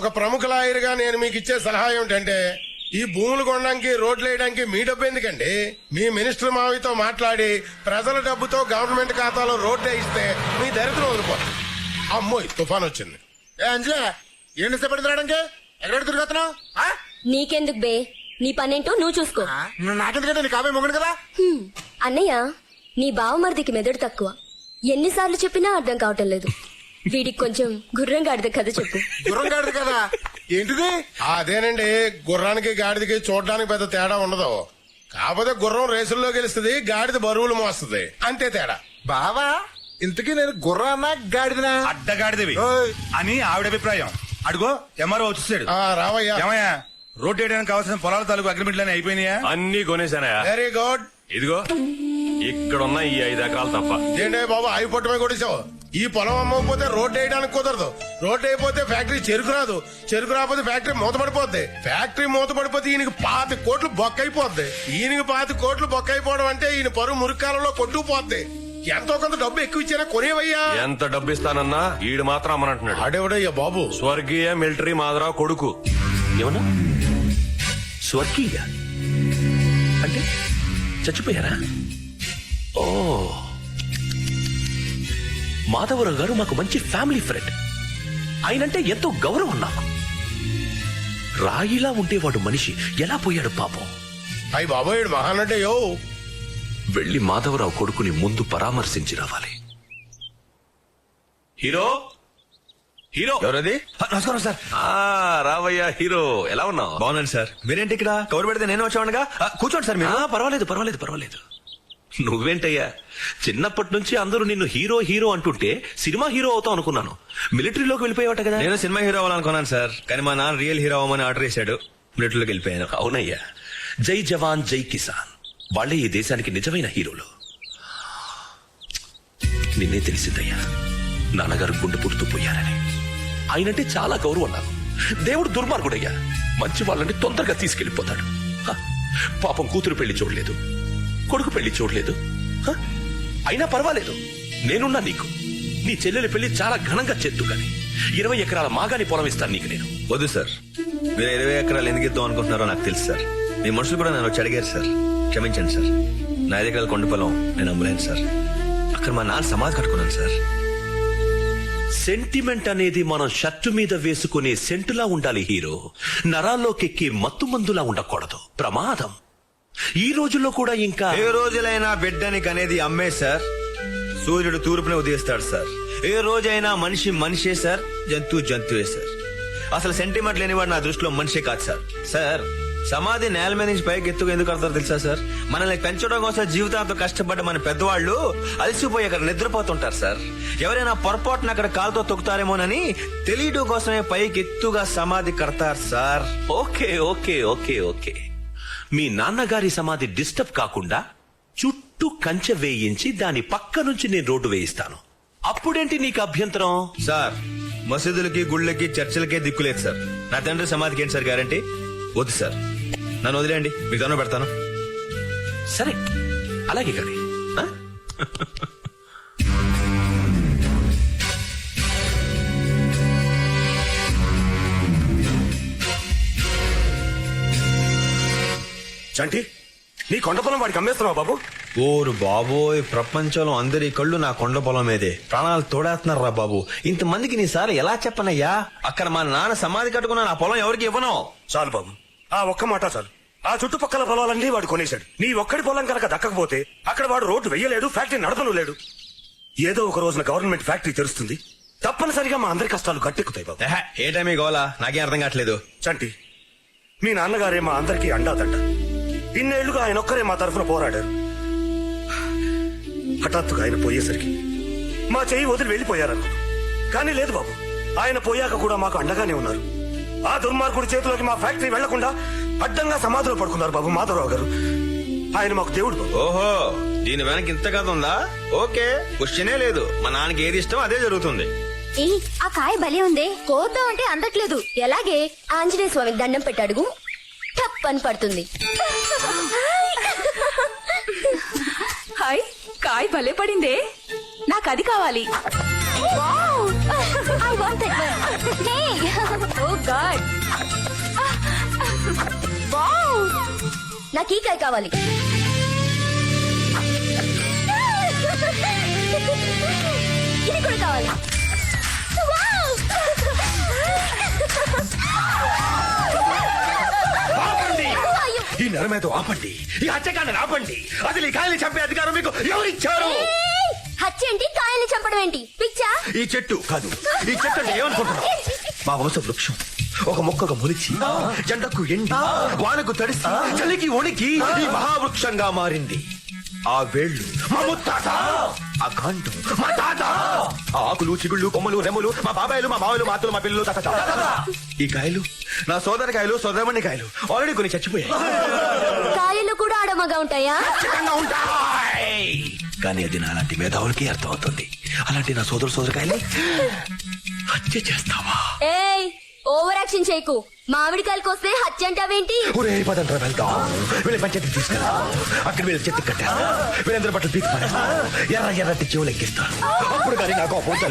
ఒక ప్రముఖ లాయర్గా నేను మీకు ఇచ్చే సలహా ఏమిటంటే ఈ భూములు కొనడానికి రోడ్లు వేయడానికి మీ డబ్బు ఎందుకండి? మీ మినిస్టర్ మావితో మాట్లాడి ప్రజల డబ్బుతో గవర్నమెంట్ ఖాతాలో రోడ్లు వేయిస్తే మీ దరిద్రం వదిలిపోతుంది. అమ్మోయ్ తుఫాన్ వచ్చింది. అంజలే తిరగడానికి ఎక్కడ తిరుగుతున్నావు? నీకెందుకు బే? నీ పనేంటో నువ్వు చూసుకో. ఆ? నాకెందుకంటే నీ కాబోయే మొగడు కదా? హ్మ్. అన్నయ్య నీ బావమరిదికి మెదడు తక్కువ. ఎన్నిసార్లు చెప్పినా అర్థం కావటం లేదు. వీడికి కొంచెం గుర్రంగా అర్థం కథ చెప్పు. గుర్రం గాడిది కదా? ఏంటిది? అదేనండి గుర్రానికి గాడిదకి చూడడానికి పెద్ద తేడా ఉండదు. కాకపోతే గుర్రం రేసుల్లో గెలుస్తుంది గాడిద బరువులు మోస్తుంది. అంతే తేడా. బావా ఇంతకీ నేను గుర్రానా గాడిదనా? అడ్డగాడిదవి ఓయ్. అని ఆవిడ అభిప్రాయం. అడుగో ఎంఆర్ఓ వచ్చేసాడు. ఆ, రావయ్యా. ఏమయ్యా రోడ్ వేయడానికి కావాల్సిన పొలాల తాలూకు అగ్రిమెంట్లు అయిపోయినాయా? అన్ని కొనేసానయా వెరీ గుడ్ ఇదిగో ఇక్కడున్న ఈ ఐదు ఎకరాలు తప్ప. ఏంటే బాబు ఆయి పొట్టమే కొట్టేశావు? ఈ పొలం అమ్మకపోతే రోడ్డు వేయడానికి కుదరదు. రోడ్డు అయిపోతే ఫ్యాక్టరీ చెరుకు రాదు. చెరుకు రాకపోతే ఫ్యాక్టరీ మూతపడిపోద్ది. ఫ్యాక్టరీ మూతపడిపోతే ఈయనకి పాతి కోట్లు బొక్కైపోద్ది. ఈయనకి పాతి కోట్లు బొక్కైపోవడం అంటే ఈయన పరువు మురికాలంలో కొట్టుకుపోద్ది. ఎంతో కొంత డబ్బు ఎక్కువ ఇచ్చినా కొనేవయ్యా? ఎంత డబ్బు ఇస్తానన్నా ఈడు మాత్రం అమ్మనంటున్నాడు. ఆడేవిడయ్యా బాబు? స్వర్గీయ మిలిటరీ మాధరావు కొడుకు. ఏమన్నా? స్వర్గీయ? అంటే చచ్చిపోయారా? ఓ. మాధవరావు గారు మాకు మంచి ఫ్యామిలీ ఫ్రెండ్. ఆయనంటే ఎంతో గౌరవం నాకు. రాయిలా ఉండేవాడు మనిషి. ఎలా పోయాడు పాపం? అయ్యి బాబోయ్ మహానటే యో. వెళ్ళి మాధవరావు కొడుకుని ముందు పరామర్శించి రావాలి. హీరో? హీరో? ఎవరది? ఆ, నమస్కారం సార్. ఆ, రావయ్యా హీరో. ఎలా ఉన్నావు? బాగున్నాను సార్. మీరేంటి ఇక్కడ? కవర్ పెడితే నేను వచ్చామనగా కూర్చోండి సార్ మీరు. ఆ, పర్వాలేదు పర్వాలేదు పర్వాలేదు. నువ్వేంటయ్యా? చిన్నప్పటి నుంచి అందరూ నిన్ను హీరో హీరో అంటుంటే సినిమా హీరో అవుతావు అనుకున్నాను. మిలిటరీలోకి వెళ్ళిపోయావట కదా? నేను సినిమా హీరో అవ్వాలనుకున్నాను సార్. కానీ మా నాన్న రియల్ హీరో అవ్వమని ఆర్డర్ చేశాడు మిలిటరీలోకి వెళ్ళిపోయాను. అవునయ్యా. జై జవాన్ జై కిసాన్. వాళ్ళే ఈ దేశానికి నిజమైన హీరోలు. నిన్నే తెలిసిందయ్యా. నాన్నగారు గుండె పుడుతూ పోయారని. ఆయనంటే చాలా గౌరవం నాకు దేవుడు దుర్మార్గుడయ్యా. మంచి వాళ్ళని తొందరగా తీసుకెళ్ళిపోతాడు పాపం కూతురు పెళ్ళి చూడలేదు. కొడుకు పెళ్ళి చూడలేదు. అయినా పర్వాలేదు. నేనున్నా నీకు. నీ చెల్లెలి పెళ్ళి చాలా ఘనంగా చేద్దు గాని ఇరవై ఎకరాల మాగాని పొలం ఇస్తాను నీకు నేను. వద్దు సార్. మీరు ఇరవై ఎకరాలు ఎందుకు ఇద్దాం అనుకుంటున్నారో నాకు తెలుసు సార్. మీ మనుషులు కూడా నన్ను వచ్చి అడిగారు సార్. క్షమించండి సార్. నా ఐదు ఎకరాల కొండ పొలం నేను అమ్మలేను సార్. అక్కడ మా నాన్న సమాధి కట్టుకున్నాను సార్. సెంటిమెంట్ అనేది మనం షర్టు మీద వేసుకునే సెంటులా ఉండాలి హీరో. నరాల్లోకెక్కి మత్తు మందులా ఉండకూడదు. ప్రమాదం. ఈ రోజుల్లో కూడా ఇంకా ఏ రోజులైనా బిడ్డని కనేది అమ్మే సార్. సూర్యుడు తూర్పునే ఉదయిస్తాడు సార్. ఏ రోజైనా మనిషి మనిషే సార్. జంతువు జంతువే సార్. అసలు సెంటిమెంట్ లేనివాడు నా దృష్టిలో మనిషే కాదు సార్. సార్ సమాధి నేల మీద నుంచి పైకి ఎత్తుకు ఎందుకు కడతారో తెలుసా సార్? మనల్ని పెంచడం కోసం జీవితాంతం కష్టపడ్డ మన పెద్దవాళ్ళు అలసిపోయి అక్కడ నిద్రపోతుంటారు సార్. ఎవరైనా పొరపాటున అక్కడ కాలుతో తొక్కుతారేమోనని తెలియడం కోసమే పైకి ఎత్తుగా సమాధి కడతారు sir. Okay okay okay okay. మీ నాన్నగారి సమాధి డిస్టర్బ్ కాకుండా చుట్టూ కంచె వేయించి దాని పక్క నుంచి నేను రోడ్డు వేయిస్తాను. అప్పుడేంటి నీకు అభ్యంతరం? సార్ మసీదులకి గుళ్ళకి చర్చిలకే దిక్కులేదు సార్. నా తండ్రి సమాధికి ఏంటి సార్ గ్యారంటీ? వద్దు సార్. నన్ను వదిలేయండి మీకు దండం పెడతాను. సరే అలాగే కానీ చంటి నీ కొండ పొలం వాడికి అమ్మేస్తున్నావు బాబు? ఓరు బాబోయ్ ప్రపంచంలో అందరి కళ్ళు నా కొండ పొలం మీదే ప్రాణాలు తోడేస్తున్నారు రా బాబు? ఇంతమందికి నీ సార్ ఎలా చెప్పనయ్యా? అక్కడ మా నాన్న సమాధి కట్టుకున్న నా పొలం ఎవరికి ఇవ్వను? చాలు బాబు. ఆ ఒక్క మాట చాలు. ఆ చుట్టుపక్కల పొలాలన్నీ వాడు కొనేశాడు. నీ ఒక్కడి పొలం కనుక దక్కకపోతే అక్కడ వాడు రోడ్డు వెయ్యలేడు ఫ్యాక్టరీ నడపను లేడు ఏదో ఒక రోజున గవర్నమెంట్ ఫ్యాక్టరీ తెరుస్తుంది. తప్పనిసరిగా మా అందరి కష్టాలు గట్టెక్కుతాయి బాబు. ఏ టైం గోలా? నాకేం అర్థం కావట్లేదు. చంటి మీ నాన్నగారే మా అందరికీ అండాదంట ఇన్నేళ్ళుగా ఆయన ఒక్కరే మా తరఫున పోరాడారు. హఠాత్తుగా ఆయన పోయేసరికి మా చెయ్యి వదిలి వెళ్ళిపోయారనుకున్నాం కానీ లేదు బాబు ఆయన పోయాక కూడా మాకు అండగానే ఉన్నారు. ఆ దుర్మార్గుడి చేతిలోకి మా ఫ్యాక్టరీ వెళ్ళకుండా అడ్డంగా సమాధిలో పడుకున్నారు బాబు మాధవరావు గారు. ఆయన మాకు దేవుడు బాబు. ఓహో దీని వెనక ఇంత కథ ఉందా? ఓకే క్వశ్చనే లేదు. మా నాన్నకి ఏది ఇష్టం అదే జరుగుతుంది. ఏ ఆ కాయ భలే ఉందే. కోద్దాం అంటే అందట్లేదు. ఎలాగే? ఆంజనేయ స్వామికి దండం పెట్టాడుగు. టప్ అని పడుతుంది. హాయ్ కాయ్ భలే పడిందే. నాకు అది కావాలి. I oh God wow! నాకు ఈ కాయ కావాలి. ఇది కూడా కావాలి. వావ్! ఈ నరమేతో ఆపండి. ఈ హత్యకాండని ఆపండి. అసలు ఈ కాయని చంపే అధికారం మీకు ఎవరిచ్చారు? ఏయ్! హత్య ఏంటి? కాయల్ని చంపడం ఏంటి? పిచ్చా? ఈ చెట్టు కాదు. ఈ చెట్టు అంటే ఏమనుకుంటున్నావు? మా వంశ వృక్షం. ఒక మొక్కగా మొలిచి జెండకు ఎండి వానకు తడిసి చలికి వణికి ఈ మహావృక్షంగా మారింది. ఆ వేళ్ళు మా ముత్తాత ఆ కాండం మా తాత ఆ ఆకులు చిగుళ్ళు కొమ్మలు రెమ్మలు మా బాబాయిలు మా బావలు మా అత్తలు మా పిల్లలు తాత. ఈ కాయలు నా సోదర కాయలు సోదరమణి కాయలు ఆల్రెడీ కొన్ని చచ్చిపోయాయి. కాయలు కూడా ఆడమగా ఉంటాయా? ఖచ్చితంగా ఉంటాయి. కానీ అది నా అలాంటి మేధావులకి అర్థమవుతుంది. అలాంటి నా సోదర సోదరకాయల్ని హత్య చేస్తావా? ఏయ్ ఓవర్ యాక్షన్ చేయకు. మామిడికాయలకు వస్తే హత్య అంటావేంటి ఒరే పదండ్రా తీసుకురా అక్కడ వీళ్ళ చెత్త కట్టా. వీళ్ళందరూ బట్టలు పీక్ ఎర్ర ఎర్ర చెవులు ఎక్కిస్తాను అప్పుడు కానీ నాకు అపోతే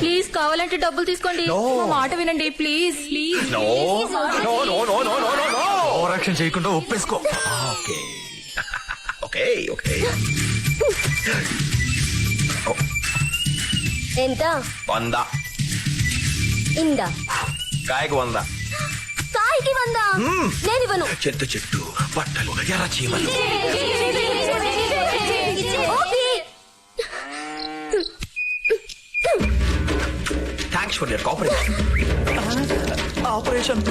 ప్లీజ్ కావాలంటే డబ్బులు తీసుకోండి. మా మాట వినండి ప్లీజ్ ప్లీజ్ ఓవర్ యాక్షన్ చేయకుండా ఒప్పేసుకో. ఓకే. Okay okay. ఎంత? వందా. ఇందా. కాయకు వంద. కాయకి వందా. నేను ఇవ్వను. చెట్టు చెట్టు బట్టలు ఎర్ర చీమలు. Thanks for your cooperation operation.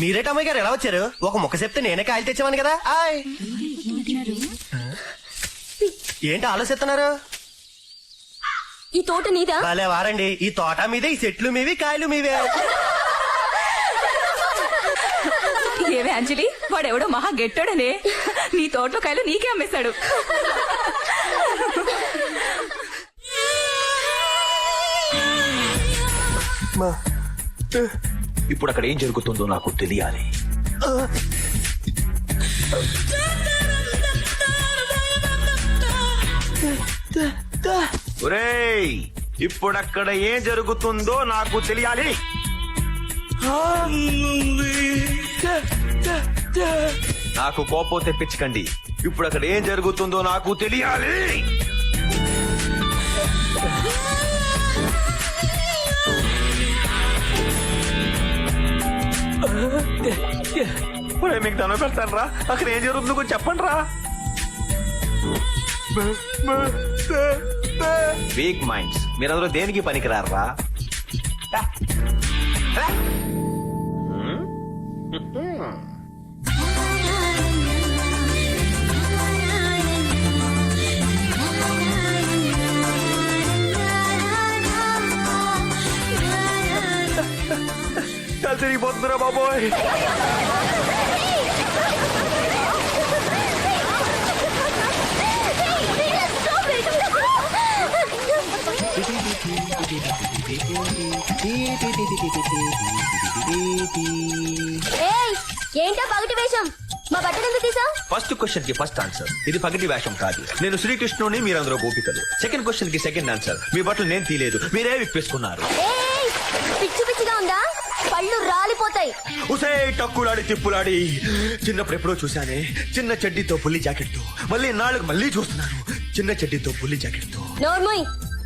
మీరేటమ్మాయి గారు ఎలా వచ్చారు? ఒక ముక్క చెప్తే నేనే కాయలు తెచ్చామని కదా? ఆయ్. ఏంటి ఆలోచిస్తున్నారు? ఈ తోట నీదా? భలే వారండి. ఈ తోట మీదే ఈ చెట్లు మీవి కాయలు మీవే. ఏవే అంజలి వాడెవడో మహా గెట్టాడనే. నీ తోటలో కాయలు నీకే అమ్మేశాడు. ఇప్పుడు అక్కడ ఏం జరుగుతుందో నాకు తెలియాలి. ఒరేయ్ ఇప్పుడక్కడ ఏం జరుగుతుందో నాకు తెలియాలి. నాకు కోపం తెప్పించకండి. ఇప్పుడు అక్కడ ఏం జరుగుతుందో నాకు తెలియాలి. మీకు దండం పెడతాను రా. అక్కడ ఏం జరుగుతుందో కొంచెం చెప్పండి రా. వీక్ మైండ్స్ మీరందరూ దేనికి పనికిరారా? తిరిగిపోతుందిరా బాబోయ్. ఏయ్ ఏంటా పగటి వేషం? మా బట్టలు ఎందుకు తీసావు? ఫస్ట్ క్వశ్చన్కి ఫస్ట్ ఆన్సర్ ఇది పగటి వేషం కాదు. నేను శ్రీకృష్ణుని మీరందరూ గోపికలు. సెకండ్ క్వశ్చన్కి సెకండ్ ఆన్సర్ మీ బట్టలు నేను తీలేదు మీరే విప్పేసుకున్నారు. ఏయ్ పిచ్చి పిచ్చిగా ఉందా? పళ్ళు రాలిపోతాయి. ఉసే టక్కులాడి తిప్పులాడి. చిన్నప్పుడు ఎప్పుడో చూశానే. చిన్న చెడ్డీతో పుల్లి జాకెట్తో మళ్ళీ నాలుగు మళ్ళీ చూస్తున్నాను చిన్న చెడ్డీతో పుల్లి జాకెట్తో నోర్మోయ్.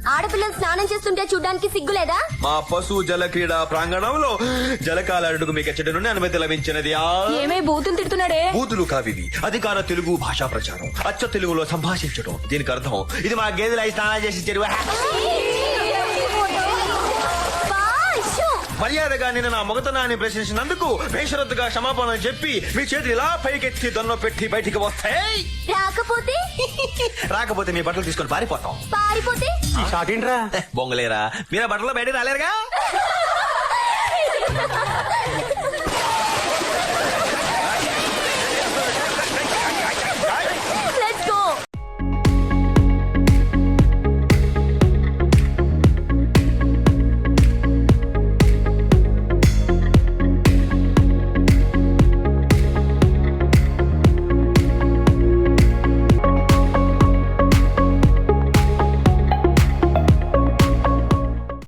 ఆడపిల్లలు స్నానం చేస్తుంటే చూడ్డానికి సిగ్గులేదా? మా పశు జల క్రీడా ప్రాంగణంలో జలకాలడుగు మీకు చెడ్డ నుండి అనుమతి లభించినది. ఆ! ఏమే బూతులు తిడుతున్నాడే? బూతులు కావివి. అధికార తెలుగు భాషా ప్రచారం. అచ్చ తెలుగులో సంభాషించడం దీనికి అర్థం. ఇది మా గేదెలు అయి స్నానాలు చేసి చెరువు. మర్యాదగా నేను నా మొగతనాన్ని ప్రశ్నించినందుకు బేషరత్తుగా క్షమాపణ చెప్పి మీ చేతులు ఇలా పైకెత్తి దొన్న పెట్టి బయటికి వస్తాయి రాకపోతే? రాకపోతే మీ బట్టలు తీసుకొని పారిపోతాం. పారిపోతే? ఈ షాట్ ఏంట్రా? బొంగలేరా? మీరే బట్టలు బయట రాలేరుగా?